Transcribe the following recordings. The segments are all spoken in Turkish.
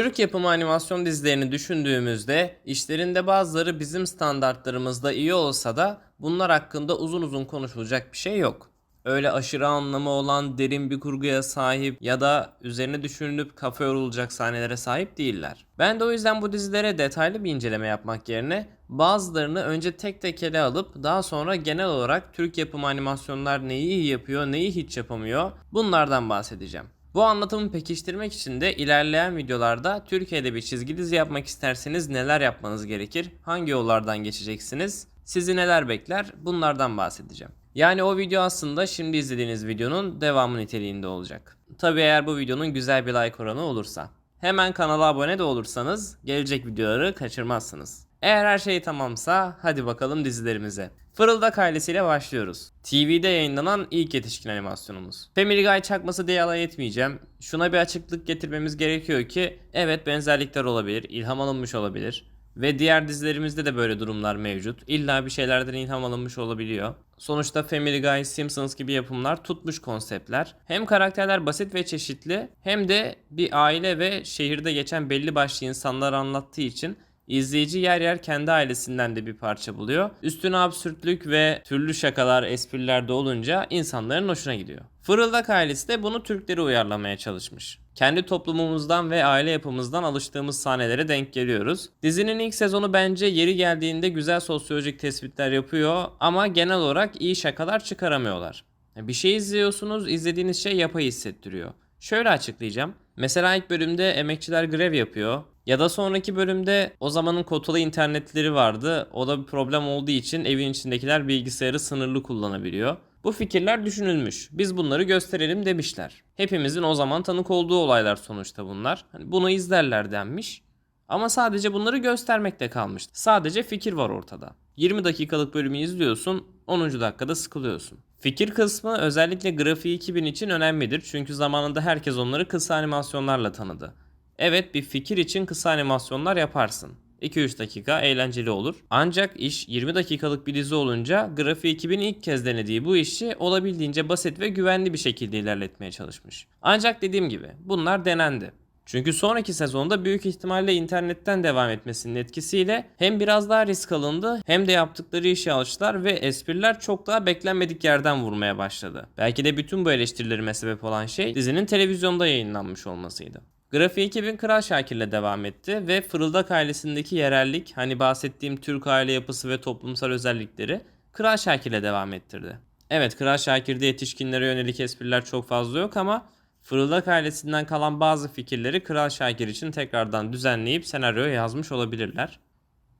Türk yapımı animasyon dizilerini düşündüğümüzde işlerinde bazıları bizim standartlarımızda iyi olsa da bunlar hakkında uzun uzun konuşulacak bir şey yok. Öyle aşırı anlamı olan derin bir kurguya sahip ya da üzerine düşünülüp kafa yorulacak sahnelere sahip değiller. Ben de o yüzden bu dizilere detaylı bir inceleme yapmak yerine bazılarını önce tek tek ele alıp daha sonra genel olarak Türk yapımı animasyonlar neyi iyi yapıyor, neyi hiç yapamıyor bunlardan bahsedeceğim. Bu anlatımı pekiştirmek için de ilerleyen videolarda Türkiye'de bir çizgi dizi yapmak isterseniz neler yapmanız gerekir, hangi yollardan geçeceksiniz, sizi neler bekler bunlardan bahsedeceğim. Yani o video aslında şimdi izlediğiniz videonun devamı niteliğinde olacak. Tabi eğer bu videonun güzel bir like oranı olursa. Hemen kanala abone de olursanız gelecek videoları kaçırmazsınız. Eğer her şey tamamsa hadi bakalım dizilerimize. Fırıldak ailesiyle başlıyoruz. TV'de yayınlanan ilk yetişkin animasyonumuz. Family Guy çakması diye alay etmeyeceğim. Şuna bir açıklık getirmemiz gerekiyor ki evet benzerlikler olabilir, ilham alınmış olabilir. Ve diğer dizilerimizde de böyle durumlar mevcut. İlla bir şeylerden ilham alınmış olabiliyor. Sonuçta Family Guy, Simpsons gibi yapımlar tutmuş konseptler. Hem karakterler basit ve çeşitli hem de bir aile ve şehirde geçen belli başlı insanlar anlattığı için İzleyici yer yer kendi ailesinden de bir parça buluyor. Üstüne absürtlük ve türlü şakalar, espriler de olunca insanların hoşuna gidiyor. Fırıldak ailesi de bunu Türkleri uyarlamaya çalışmış. Kendi toplumumuzdan ve aile yapımızdan alıştığımız sahnelere denk geliyoruz. Dizinin ilk sezonu bence yeri geldiğinde güzel sosyolojik tespitler yapıyor ama genel olarak iyi şakalar çıkaramıyorlar. Bir şey izliyorsunuz, izlediğiniz şey yapay hissettiriyor. Şöyle açıklayacağım. Mesela ilk bölümde emekçiler grev yapıyor. Ya da sonraki bölümde o zamanın kotalı internetleri vardı. O da bir problem olduğu için evin içindekiler bilgisayarı sınırlı kullanabiliyor. Bu fikirler düşünülmüş. Biz bunları gösterelim demişler. Hepimizin o zaman tanık olduğu olaylar sonuçta bunlar. Hani bunu izlerler denmiş. Ama sadece bunları göstermekte kalmıştı. Sadece fikir var ortada. 20 dakikalık bölümü izliyorsun, 10. dakikada sıkılıyorsun. Fikir kısmı özellikle grafiği 2000 için önemlidir çünkü zamanında herkes onları kısa animasyonlarla tanıdı. Evet bir fikir için kısa animasyonlar yaparsın. 2-3 dakika eğlenceli olur. Ancak iş 20 dakikalık bir dizi olunca Grafiği 2000 ilk kez denediği bu işi olabildiğince basit ve güvenli bir şekilde ilerletmeye çalışmış. Ancak dediğim gibi bunlar denendi. Çünkü sonraki sezonda büyük ihtimalle internetten devam etmesinin etkisiyle hem biraz daha risk alındı hem de yaptıkları işi alıştılar ve espriler çok daha beklenmedik yerden vurmaya başladı. Belki de bütün bu eleştirilerime sebep olan şey dizinin televizyonda yayınlanmış olmasıydı. Grafiği 2000 Kral Şakir'le devam etti ve Fırıldak ailesindeki yerellik, hani bahsettiğim Türk aile yapısı ve toplumsal özellikleri Kral Şakir'le devam ettirdi. Evet Kral Şakir'de yetişkinlere yönelik espriler çok fazla yok ama Fırıldak ailesinden kalan bazı fikirleri Kral Şakir için tekrardan düzenleyip senaryo yazmış olabilirler.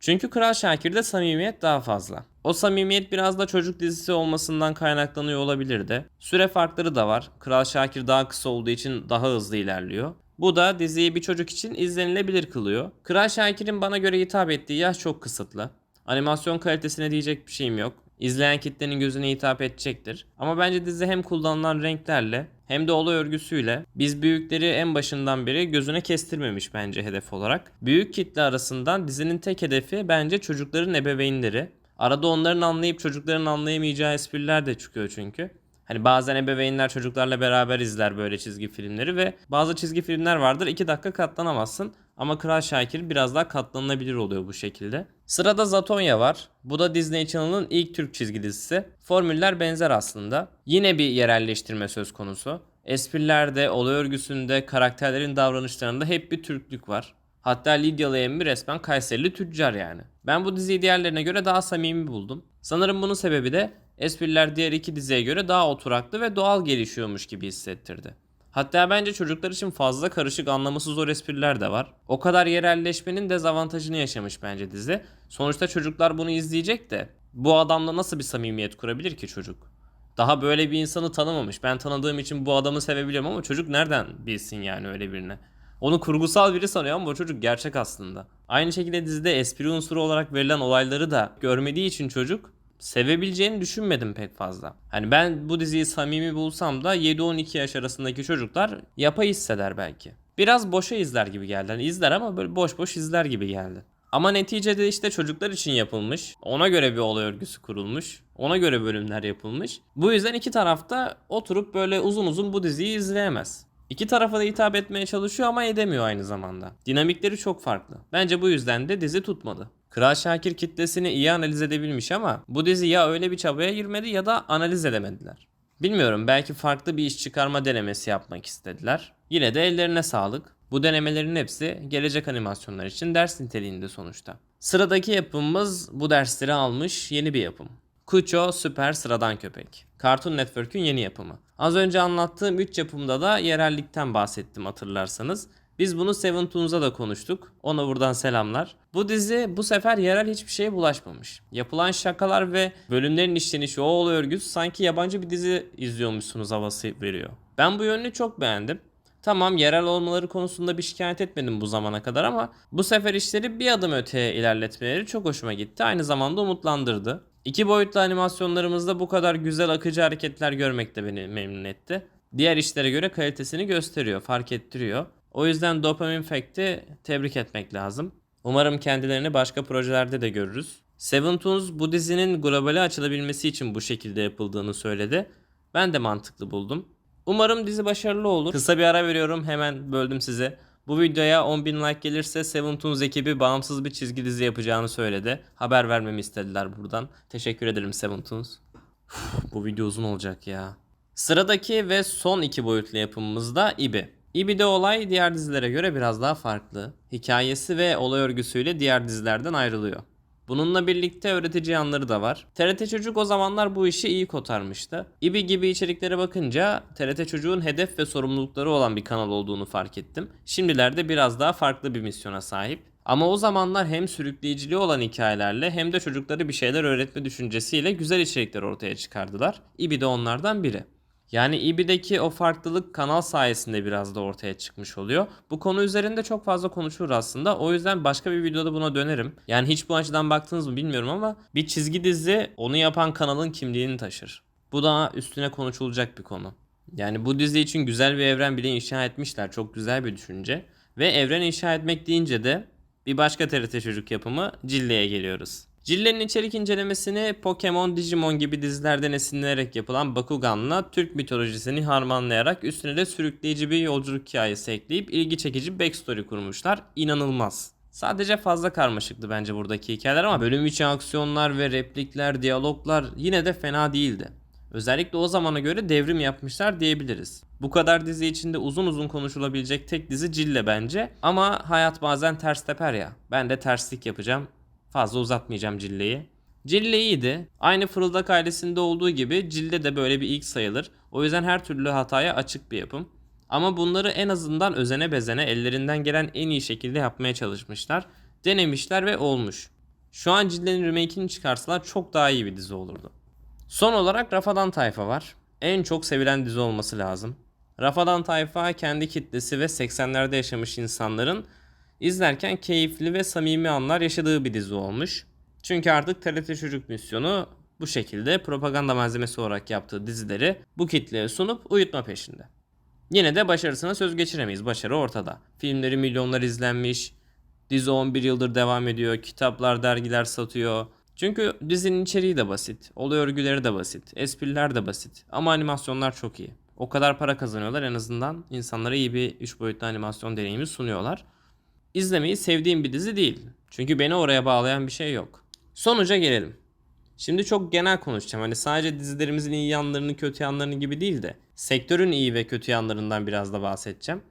Çünkü Kral Şakir'de samimiyet daha fazla. O samimiyet biraz da çocuk dizisi olmasından kaynaklanıyor olabilirdi. Süre farkları da var. Kral Şakir daha kısa olduğu için daha hızlı ilerliyor. Bu da diziyi bir çocuk için izlenilebilir kılıyor. Kral Şakir'in bana göre hitap ettiği yaş çok kısıtlı. Animasyon kalitesine diyecek bir şeyim yok. İzleyen kitlenin gözüne hitap edecektir. Ama bence dizi hem kullanılan renklerle hem de olay örgüsüyle biz büyükleri en başından beri gözüne kestirmemiş bence hedef olarak. Büyük kitle arasından dizinin tek hedefi bence çocukların ebeveynleri. Arada onların anlayıp çocukların anlayamayacağı espriler de çıkıyor çünkü. Hani bazen ebeveynler çocuklarla beraber izler böyle çizgi filmleri ve bazı çizgi filmler vardır 2 dakika katlanamazsın. Ama Kral Şakir biraz daha katlanılabilir oluyor bu şekilde. Sırada Zatonya var. Bu da Disney Channel'ın ilk Türk çizgi dizisi. Formüller benzer aslında. Yine bir yerelleştirme söz konusu. Esprilerde, olay örgüsünde, karakterlerin davranışlarında hep bir Türklük var. Hatta Lidyalı emmi resmen Kayserili tüccar yani. Ben bu diziyi diğerlerine göre daha samimi buldum. Sanırım bunun sebebi de espriler diğer iki diziye göre daha oturaklı ve doğal gelişiyormuş gibi hissettirdi. Hatta bence çocuklar için fazla karışık anlaması zor espriler de var. O kadar yerelleşmenin dezavantajını yaşamış bence dizi. Sonuçta çocuklar bunu izleyecek de bu adamla nasıl bir samimiyet kurabilir ki çocuk? Daha böyle bir insanı tanımamış. Ben tanıdığım için bu adamı sevebiliyorum ama çocuk nereden bilsin yani öyle birine? Onu kurgusal biri sanıyor ama bu çocuk gerçek aslında. Aynı şekilde dizide espri unsuru olarak verilen olayları da görmediği için çocuk sevebileceğini düşünmedim pek fazla. Hani ben bu diziyi samimi bulsam da 7-12 yaş arasındaki çocuklar yapay hisseder belki. Biraz boşa izler gibi geldi. Hani izler ama böyle boş boş izler gibi geldi. Ama neticede işte çocuklar için yapılmış. Ona göre bir olay örgüsü kurulmuş. Ona göre bölümler yapılmış. Bu yüzden iki tarafta oturup böyle uzun uzun bu diziyi izleyemez. İki tarafa da hitap etmeye çalışıyor ama edemiyor aynı zamanda. Dinamikleri çok farklı. Bence bu yüzden de dizi tutmadı. Kral Şakir kitlesini iyi analiz edebilmiş ama bu dizi ya öyle bir çabaya girmedi ya da analiz edemediler. Bilmiyorum belki farklı bir iş çıkarma denemesi yapmak istediler. Yine de ellerine sağlık. Bu denemelerin hepsi gelecek animasyonlar için ders niteliğinde sonuçta. Sıradaki yapımımız bu dersleri almış yeni bir yapım. Kucho Süper Sıradan Köpek. Cartoon Network'ün yeni yapımı. Az önce anlattığım 3 yapımda da yerellikten bahsettim hatırlarsanız. Biz bunu Seven Toons'a da konuştuk. Ona buradan selamlar. Bu dizi bu sefer yerel hiçbir şeye bulaşmamış. Yapılan şakalar ve bölümlerin işlenişi o olay örgüsü sanki yabancı bir dizi izliyormuşsunuz havası veriyor. Ben bu yönünü çok beğendim. Tamam yerel olmaları konusunda bir şikayet etmedim bu zamana kadar ama bu sefer işleri bir adım öteye ilerletmeleri çok hoşuma gitti. Aynı zamanda umutlandırdı. İki boyutlu animasyonlarımızda bu kadar güzel akıcı hareketler görmek de beni memnun etti. Diğer işlere göre kalitesini gösteriyor, fark ettiriyor. O yüzden Dopamine Fact'i tebrik etmek lazım. Umarım kendilerini başka projelerde de görürüz. Seven Toons bu dizinin globale açılabilmesi için bu şekilde yapıldığını söyledi. Ben de mantıklı buldum. Umarım dizi başarılı olur. Kısa bir ara veriyorum hemen böldüm size. Bu videoya 10.000 like gelirse Seven Toons ekibi bağımsız bir çizgi dizi yapacağını söyledi. Haber vermemi istediler buradan. Teşekkür ederim Seven Toons. Bu video uzun olacak ya. Sıradaki ve son iki boyutlu yapımımız da İbi. İbi'de olay diğer dizilere göre biraz daha farklı. Hikayesi ve olay örgüsüyle diğer dizilerden ayrılıyor. Bununla birlikte öğretici yanları da var. TRT Çocuk o zamanlar bu işi iyi kotarmıştı. İbi gibi içeriklere bakınca TRT Çocuk'un hedef ve sorumlulukları olan bir kanal olduğunu fark ettim. Şimdilerde biraz daha farklı bir misyona sahip. Ama o zamanlar hem sürükleyiciliği olan hikayelerle hem de çocukları bir şeyler öğretme düşüncesiyle güzel içerikler ortaya çıkardılar. İbi de onlardan biri. Yani İBİ'deki o farklılık kanal sayesinde biraz da ortaya çıkmış oluyor. Bu konu üzerinde çok fazla konuşulur aslında. O yüzden başka bir videoda buna dönerim. Yani hiç bu açıdan baktınız mı bilmiyorum ama bir çizgi dizi onu yapan kanalın kimliğini taşır. Bu da üstüne konuşulacak bir konu. Yani bu dizi için güzel bir evren bile inşa etmişler. Çok güzel bir düşünce. Ve evren inşa etmek deyince de bir başka TRT çocuk yapımı Cille'ye geliyoruz. Cille'nin içerik incelemesini Pokemon, Digimon gibi dizilerden esinlenerek yapılan Bakugan'la Türk mitolojisini harmanlayarak üstüne de sürükleyici bir yolculuk hikayesi ekleyip ilgi çekici backstory kurmuşlar. İnanılmaz. Sadece fazla karmaşıktı bence buradaki hikayeler ama bölüm içi aksiyonlar ve replikler, diyaloglar yine de fena değildi. Özellikle o zamana göre devrim yapmışlar diyebiliriz. Bu kadar dizi içinde uzun uzun konuşulabilecek tek dizi Cille bence. Ama hayat bazen ters teper ya. Ben de terslik yapacağım. Fazla uzatmayacağım Cille'yi. Cille iyiydi. Aynı Fırıldak ailesinde olduğu gibi Cille de böyle bir ilk sayılır. O yüzden her türlü hataya açık bir yapım. Ama bunları en azından özene bezene ellerinden gelen en iyi şekilde yapmaya çalışmışlar. Denemişler ve olmuş. Şu an Cille'nin remake'ini çıkarsalar çok daha iyi bir dizi olurdu. Son olarak Rafadan Tayfa var. En çok sevilen dizi olması lazım. Rafadan Tayfa kendi kitlesi ve 80'lerde yaşamış insanların izlerken keyifli ve samimi anlar yaşadığı bir dizi olmuş. Çünkü artık TRT Çocuk misyonu bu şekilde propaganda malzemesi olarak yaptığı dizileri bu kitleye sunup uyutma peşinde. Yine de başarısına söz geçiremeyiz. Başarı ortada. Filmleri milyonlar izlenmiş. Dizi 11 yıldır devam ediyor. Kitaplar, dergiler satıyor. Çünkü dizinin içeriği de basit. Olay örgüleri de basit. Espriler de basit. Ama animasyonlar çok iyi. O kadar para kazanıyorlar en azından insanlara iyi bir 3 boyutlu animasyon deneyimi sunuyorlar. İzlemeyi sevdiğim bir dizi değil. Çünkü beni oraya bağlayan bir şey yok. Sonuca gelelim. Şimdi çok genel konuşacağım. Hani sadece dizilerimizin iyi yanlarını, kötü yanlarını gibi değil de sektörün iyi ve kötü yanlarından biraz da bahsedeceğim.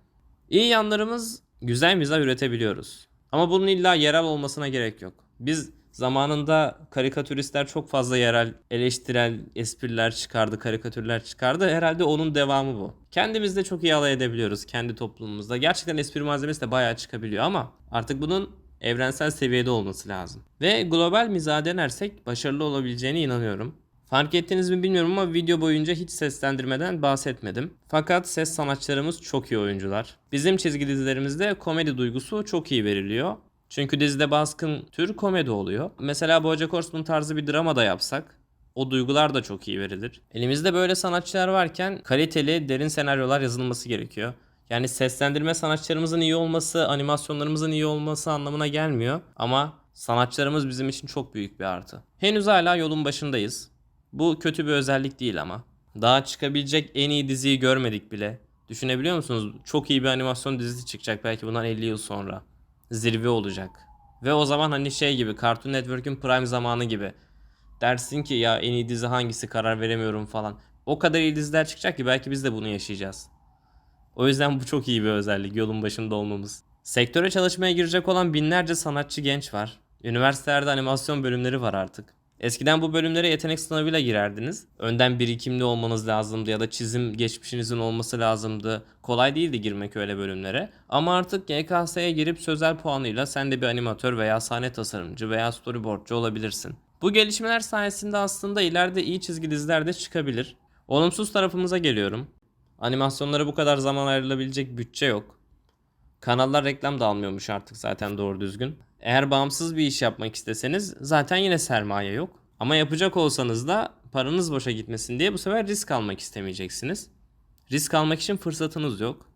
İyi yanlarımız güzel mizah üretebiliyoruz. Ama bunun illa yerel olmasına gerek yok. Biz zamanında karikatüristler çok fazla yerel eleştirel espriler çıkardı, karikatürler çıkardı. Herhalde onun devamı bu. Kendimiz de çok iyi alay edebiliyoruz kendi toplumumuzda. Gerçekten espri malzemesi de bayağı çıkabiliyor ama artık bunun evrensel seviyede olması lazım. Ve global mizaha denersek başarılı olabileceğine inanıyorum. Fark ettiniz mi bilmiyorum ama video boyunca hiç seslendirmeden bahsetmedim. Fakat ses sanatçılarımız çok iyi oyuncular. Bizim çizgi dizilerimizde komedi duygusu çok iyi veriliyor. Çünkü dizide baskın tür komedi oluyor. Mesela BoJack Horseman tarzı bir drama da yapsak o duygular da çok iyi verilir. Elimizde böyle sanatçılar varken kaliteli, derin senaryolar yazılması gerekiyor. Yani seslendirme sanatçılarımızın iyi olması, animasyonlarımızın iyi olması anlamına gelmiyor. Ama sanatçılarımız bizim için çok büyük bir artı. Henüz hala yolun başındayız. Bu kötü bir özellik değil ama. Daha çıkabilecek en iyi diziyi görmedik bile. Düşünebiliyor musunuz? Çok iyi bir animasyon dizisi çıkacak belki bundan 50 yıl sonra. Zirve olacak. Ve o zaman hani şey gibi Cartoon Network'ün prime zamanı gibi. Dersin ki ya en iyi dizi hangisi karar veremiyorum falan. O kadar iyi diziler çıkacak ki belki biz de bunu yaşayacağız. O yüzden bu çok iyi bir özellik yolun başında olmamız. Sektöre çalışmaya girecek olan binlerce sanatçı genç var. Üniversitelerde animasyon bölümleri var artık. Eskiden bu bölümlere yetenek sınavıyla girerdiniz. Önden birikimli olmanız lazımdı ya da çizim geçmişinizin olması lazımdı. Kolay değildi girmek öyle bölümlere. Ama artık GKS'ye girip sözel puanıyla sen de bir animatör veya sahne tasarımcı veya storyboardçu olabilirsin. Bu gelişmeler sayesinde aslında ileride iyi çizgi diziler de çıkabilir. Olumsuz tarafımıza geliyorum. Animasyonlara bu kadar zaman ayrılabilecek bütçe yok. Kanallar reklam da almıyormuş artık zaten doğru düzgün. Eğer bağımsız bir iş yapmak isteseniz zaten yine sermaye yok. Ama yapacak olsanız da paranız boşa gitmesin diye bu sefer risk almak istemeyeceksiniz. Risk almak için fırsatınız yok.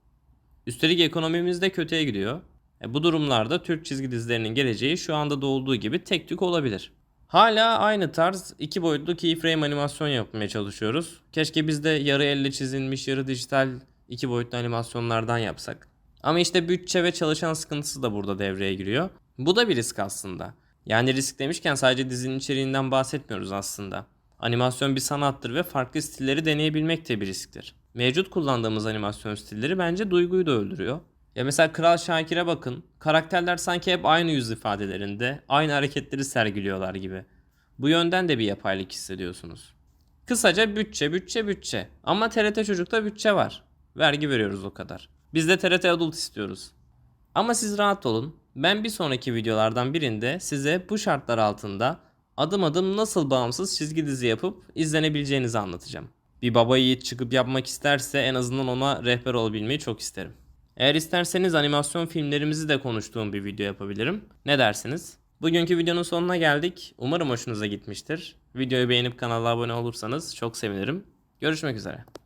Üstelik ekonomimiz de kötüye gidiyor. E bu durumlarda Türk çizgi dizilerinin geleceği şu anda da olduğu gibi tek tük olabilir. Hala aynı tarz iki boyutlu keyframe animasyon yapmaya çalışıyoruz. Keşke biz de yarı elle çizilmiş, yarı dijital iki boyutlu animasyonlardan yapsak. Ama işte bütçe ve çalışan sıkıntısı da burada devreye giriyor. Bu da bir risk aslında. Yani risk demişken sadece dizinin içeriğinden bahsetmiyoruz aslında. Animasyon bir sanattır ve farklı stilleri deneyebilmek de bir risktir. Mevcut kullandığımız animasyon stilleri bence duyguyu da öldürüyor. Ya mesela Kral Şakir'e bakın. Karakterler sanki hep aynı yüz ifadelerinde, aynı hareketleri sergiliyorlar gibi. Bu yönden de bir yapaylık hissediyorsunuz. Kısaca bütçe, bütçe, bütçe. Ama TRT Çocuk'ta bütçe var. Vergi veriyoruz o kadar. Biz de TRT Adult istiyoruz. Ama siz rahat olun. Ben bir sonraki videolardan birinde size bu şartlar altında adım adım nasıl bağımsız çizgi dizi yapıp izlenebileceğinizi anlatacağım. Bir baba yiğit çıkıp yapmak isterse en azından ona rehber olabilmeyi çok isterim. Eğer isterseniz animasyon filmlerimizi de konuştuğum bir video yapabilirim. Ne dersiniz? Bugünkü videonun sonuna geldik. Umarım hoşunuza gitmiştir. Videoyu beğenip kanala abone olursanız çok sevinirim. Görüşmek üzere.